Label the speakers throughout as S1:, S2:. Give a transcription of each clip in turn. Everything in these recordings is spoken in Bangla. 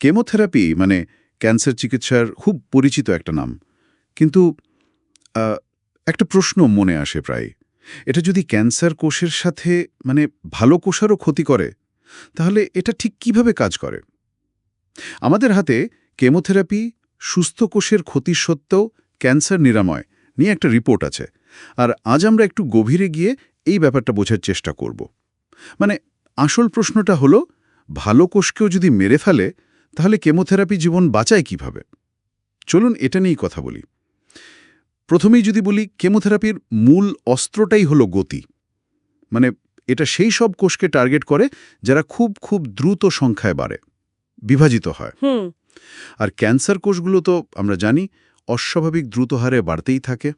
S1: কেমোথেরাপি মানে ক্যান্সার চিকিৎসার খুব পরিচিত একটা নাম। কিন্তু একটা প্রশ্ন মনে আসে প্রায়। এটা যদি ক্যান্সার কোষের সাথে মানে ভালো কোষারও ক্ষতি করে, তাহলে এটা ঠিক কীভাবে কাজ করে? আমাদের হাতে কেমোথেরাপি সুস্থ কোষের ক্ষতি সত্ত্বেও ক্যান্সার নিরাময় নিয়ে একটা রিপোর্ট আছে। আর আজ আমরা একটু গভীরে গিয়ে এই ব্যাপারটা বোঝার চেষ্টা করব। মানে আসল প্রশ্নটা হলো, ভালো কোষকেও যদি মেরে ফেলে তাহলে কেমোথেরাপি জীবন বাঁচায় কীভাবে? চলুন এটা নিয়েই কথা বলি। প্রথমেই যদি বলি কেমোথেরাপির মূল অস্ত্রটাই হলো গতি। মানে এটা সেই সব কোষকে টার্গেট করে যারা খুব খুব দ্রুত সংখ্যায় বাড়ে বিভাজিত হয়। আর ক্যান্সার কোষগুলো তো আমরা জানি অস্বাভাবিক দ্রুত হারে বাড়তেই থাকে।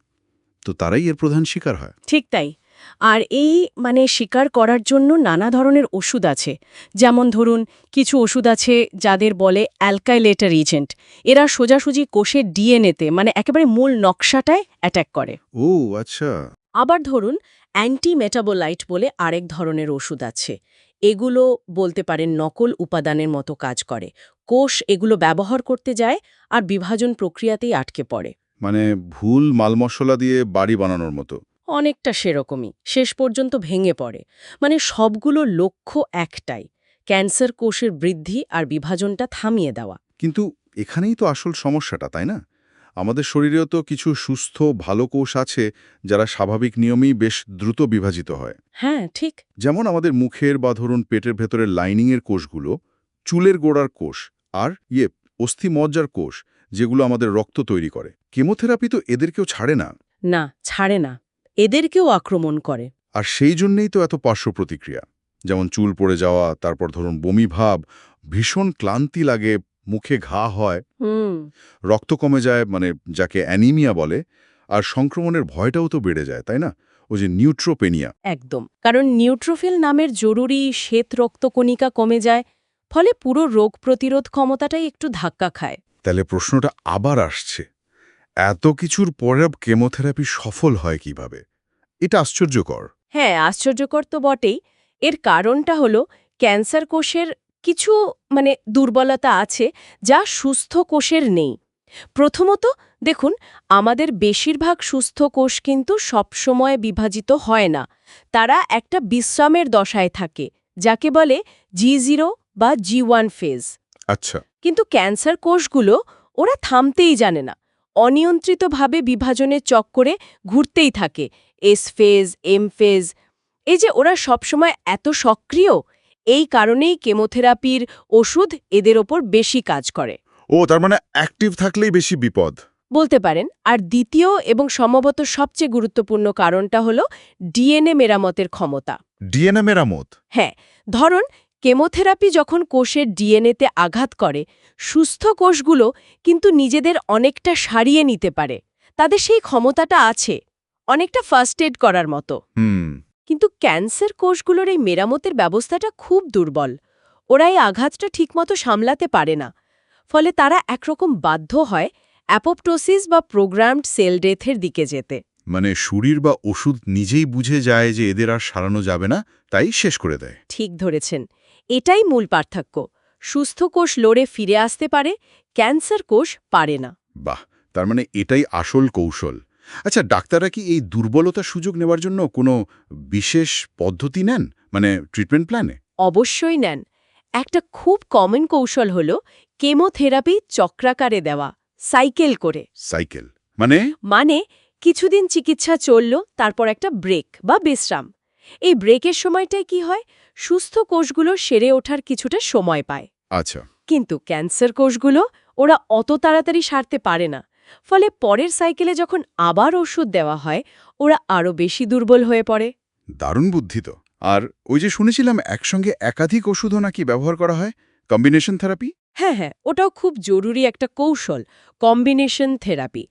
S1: তো তারাই এর প্রধান শিকার হয়।
S2: ঠিক তাই। আর এই মানে শিকার করার জন্য নানা ধরনের ওষুধ আছে। যেমন ধরুন কিছু ওষুধ আছে যাদের বলে অ্যালকাইলেটার এজেন্ট। এরা সোজাসুজি কোষের ডিএনএতে মানে একেবারে মূল নকশাটায় অ্যাট্যাক করে।
S1: ও আচ্ছা।
S2: আবার ধরুন অ্যান্টি মেটাবোলাইট বলে আরেক ধরনের ওষুধ আছে। এগুলো বলতে পারেন নকল উপাদানের মতো কাজ করে। কোষ এগুলো ব্যবহার করতে যায় আর বিভাজন প্রক্রিয়াতেই আটকে পড়ে।
S1: মানে ভুল মাল মশলা দিয়ে বাড়ি বানানোর মতো।
S2: অনেকটা সেরকমই। শেষ পর্যন্ত ভেঙে পড়ে। মানে সবগুলো লক্ষ্য একটাই ক্যান্সার কোষের বৃদ্ধি আর বিভাজনটা থামিয়ে দেওয়া।
S1: কিন্তু এখানেই তো আসল সমস্যাটা তাই না? আমাদের শরীরেও তো কিছু সুস্থ ভালো কোষ আছে যারা স্বাভাবিক নিয়মেই বেশ দ্রুত বিভাজিত হয়।
S2: হ্যাঁ ঠিক।
S1: যেমন আমাদের মুখের বা ধরুন পেটের ভেতরের লাইনিংয়ের কোষগুলো চুলের গোড়ার কোষ আর ইয়ে অস্থি অস্থিমজ্জার কোষ যেগুলো আমাদের রক্ত তৈরি করে। কেমোথেরাপি তো এদেরকেও ছাড়ে না।
S2: না ছাড়ে না। এদেরকেও আক্রমণ করে।
S1: আর সেই জন্যেই তো এত পার্শ্ব প্রতিক্রিয়া যেমন চুল পড়ে যাওয়া তারপর ধরুন বমি ভাব ভীষণ ক্লান্তি লাগে মুখে ঘা হয়। রক্ত কমে যায় মানে যাকে অ্যানিমিয়া বলে আর সংক্রমণের ভয়টাও তো বেড়ে যায় তাই না? ওই যে নিউট্রোপেনিয়া।
S2: একদম। কারণ নিউট্রোফিল নামের জরুরি শ্বেত রক্তকণিকা কমে যায় ফলে পুরো রোগ প্রতিরোধ ক্ষমতাটাই একটু ধাক্কা খায়।
S1: তাহলে প্রশ্নটা আবার আসছে। এত কিছুর পরে কেমোথেরাপি সফল হয় কীভাবে? এটা আশ্চর্যকর।
S2: হ্যাঁ আশ্চর্যকর তো বটেই। এর কারণটা হলো ক্যান্সার কোষের কিছু মানে দুর্বলতা আছে যা সুস্থ কোষের নেই। প্রথমত দেখুন আমাদের বেশিরভাগ সুস্থ কোষ কিন্তু সবসময় বিভাজিত হয় না। তারা একটা বিশ্রামের দশায় থাকে যাকে বলে জি জিরো বা জি ওয়ান ফেজ
S1: আচ্ছা।
S2: কিন্তু ক্যান্সার কোষগুলো ওরা থামতেই জানে না। অনিয়ন্ত্রিতভাবে বিভাজনের চক্করে ঘুরতেই থাকে। এস ফেজ এম ফেজ এই যে ওরা সবসময় এত সক্রিয় এই কারণেই কেমোথেরাপির ওষুধ এদের ওপর বেশি কাজ করে।
S1: ও তার মানে অ্যাক্টিভ থাকলেই বেশি বিপদ।
S2: বলতে পারেন। আর দ্বিতীয় এবং সম্ভবত সবচেয়ে গুরুত্বপূর্ণ কারণটা হলো ডিএনএ মেরামতের ক্ষমতা।
S1: ডিএনএ মেরামত?
S2: হ্যাঁ ধরুন কেমোথেরাপি যখন কোষের ডিএনএতে আঘাত করে সুস্থ কোষগুলো কিন্তু নিজেদের অনেকটা সারিয়ে নিতে পারে। তাদের সেই ক্ষমতাটা আছে। অনেকটা ফার্স্ট এড করার মতো। কিন্তু ক্যান্সার কোষগুলোর এই মেরামতের ব্যবস্থাটা খুব দুর্বল। ওরা এই আঘাতটা ঠিকমতো সামলাতে পারে না। ফলে তারা একরকম বাধ্য হয় অ্যাপোপ্টোসিস বা প্রোগ্রামড সেল ডেথের দিকে যেতে।
S1: মানে শরীর বা ওষুধ নিজেই বুঝে যায় যে এদের আর সারানো যাবে না তাই শেষ করে দেয়।
S2: ঠিক ধরেছেন। এটাই মূল পার্থক্য। সুস্থ কোষ লড়ে ফিরে আসতে পারে ক্যান্সার কোষ পারে না।
S1: বাহ! তার মানে এটাই আসল কৌশল। আচ্ছা ডাক্তাররা কি এই দুর্বলতা সুযোগ নেওয়ার জন্য কোনো বিশেষ পদ্ধতি নেন? মানে ট্রিটমেন্ট প্ল্যানে
S2: অবশ্যই নেন। একটা খুব কমন কৌশল হল কেমোথেরাপি চক্রাকারে দেওয়া সাইকেল করে।
S1: সাইকেল মানে?
S2: মানে কিছুদিন চিকিৎসা চলল তারপর একটা ব্রেক বা বিশ্রাম। এই ব্রেকের সময়টায় কি হয়? সুস্থ কোষগুলো সেরে ওঠার কিছুটা সময় পায়।
S1: আচ্ছা।
S2: কিন্তু ক্যান্সার কোষগুলো ওরা অত তাড়াতাড়ি সারতে পারে না। ফলে পরের সাইকেলে যখন আবার ওষুধ দেওয়া হয় ওরা আরও বেশি দুর্বল হয়ে পড়ে।
S1: দারুণ বুদ্ধি তো। আর ওই যে শুনেছিলাম একসঙ্গে একাধিক ওষুধও নাকি ব্যবহার করা হয়? Combination therapy?
S2: হ্যাঁ হ্যাঁ ওটাও খুব জরুরি একটা কৌশল কম্বিনেশন থেরাপি।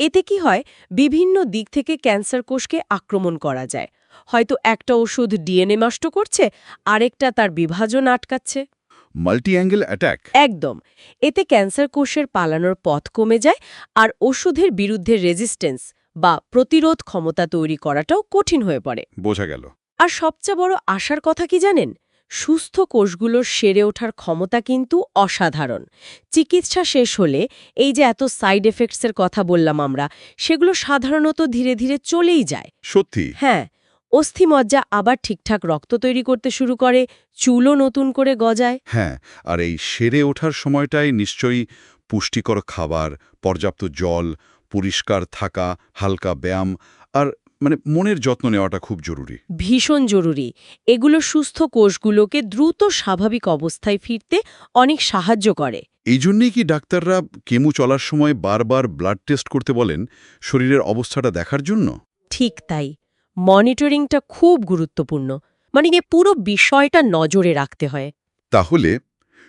S2: এতে কি হয় বিভিন্ন দিক থেকে ক্যান্সার কোষকে আক্রমণ করা যায়। হয়তো একটা ওষুধ ডিএনএ নষ্ট করছে আরেকটা তার বিভাজন আটকাচ্ছে।
S1: মাল্টি অ্যাঙ্গেল অ্যাট্যাক
S2: একদম। এতে ক্যান্সার কোষের পালানোর পথ কমে যায় আর ওষুধের বিরুদ্ধে রেজিস্ট্যান্স বা প্রতিরোধ ক্ষমতা তৈরি করাটাও কঠিন হয়ে পড়ে।
S1: বোঝা গেল।
S2: আর সবচেয়ে বড় আশার কথা কি জানেন? সুস্থ কোষগুলোর সেরে ওঠার ক্ষমতা কিন্তু অসাধারণ। চিকিৎসা শেষ হলে এই যে এত সাইড এফেক্টসের কথা বললাম আমরা সেগুলো সাধারণত ধীরে ধীরে চলেই যায়।
S1: সত্যি?
S2: হ্যাঁ। অস্থিমজ্জা আবার ঠিকঠাক রক্ত তৈরি করতে শুরু করে চুলও নতুন করে গজায়।
S1: হ্যাঁ আর এই সেরে ওঠার সময়টাই নিশ্চয়ই পুষ্টিকর খাবার পর্যাপ্ত জল পরিষ্কার থাকা হালকা ব্যায়াম আর মানে মনের যত্ন নেওয়াটা খুব জরুরি।
S2: ভীষণ জরুরি। এগুলো সুস্থ কোষগুলোকে দ্রুত স্বাভাবিক অবস্থায় ফিরতে অনেক সাহায্য করে।
S1: এই জন্যেই কি ডাক্তাররা কেমু চলার সময় বারবার ব্লাড টেস্ট করতে বলেন শরীরের অবস্থাটা দেখার জন্য?
S2: ঠিক তাই। মনিটরিংটা খুব গুরুত্বপূর্ণ। মানে এ পুরো বিষয়টা নজরে রাখতে হয়।
S1: তাহলে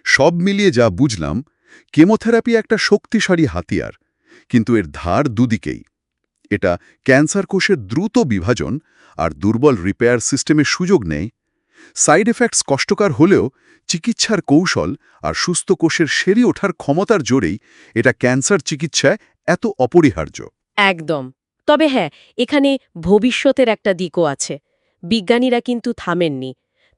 S1: সব মিলিয়ে যা বুঝলাম কেমোথেরাপি একটা শক্তিশালী হাতিয়ার কিন্তু এর ধার দুদিকেই। এটা ক্যান্সার কোষের দ্রুত বিভাজন আর দুর্বল রিপেয়ার সিস্টেমে সুযোগ নেয়। সাইড এফেক্টস কষ্টকর হলেও চিকিৎসার কৌশল আর সুস্থ কোষের সেরে ওঠার ক্ষমতার জোরেই এটা ক্যান্সার চিকিৎসায় এত অপরিহার্য।
S2: একদম। তবে হ্যাঁ এখানে ভবিষ্যতের একটা দিকও আছে। বিজ্ঞানীরা কিন্তু থামেননি।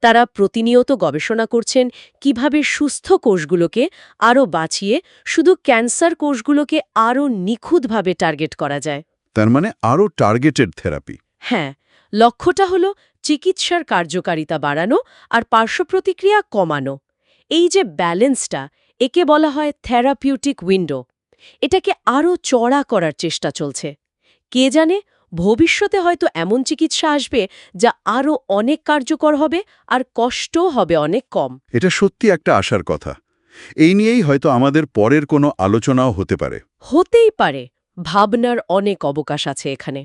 S2: তারা প্রতিনিয়ত গবেষণা করছেন কীভাবে সুস্থ কোষগুলোকে আরও বাঁচিয়ে শুধু ক্যান্সার কোষগুলোকে আরও নিখুঁতভাবে টার্গেট করা যায়।
S1: তার মানে আরও টার্গেটেড থেরাপি।
S2: হ্যাঁ লক্ষ্যটা হল চিকিৎসার কার্যকারিতা বাড়ানো আর পার্শ্বপ্রতিক্রিয়া কমানো। এই যে ব্যালেন্সটা একে বলা হয় থেরাপিউটিক উইন্ডো। এটাকে আরও চড়া করার চেষ্টা চলছে। কে জানে ভবিষ্যতে হয়তো এমন চিকিৎসা আসবে যা আরও অনেক কার্যকর হবে আর কষ্টও হবে অনেক কম।
S1: এটা সত্যি একটা আশার কথা। এই নিয়েই হয়তো আমাদের পরের কোনো আলোচনাও হতে পারে।
S2: হতেই পারে। ভাবনার অনেক অবকাশ আছে এখানে।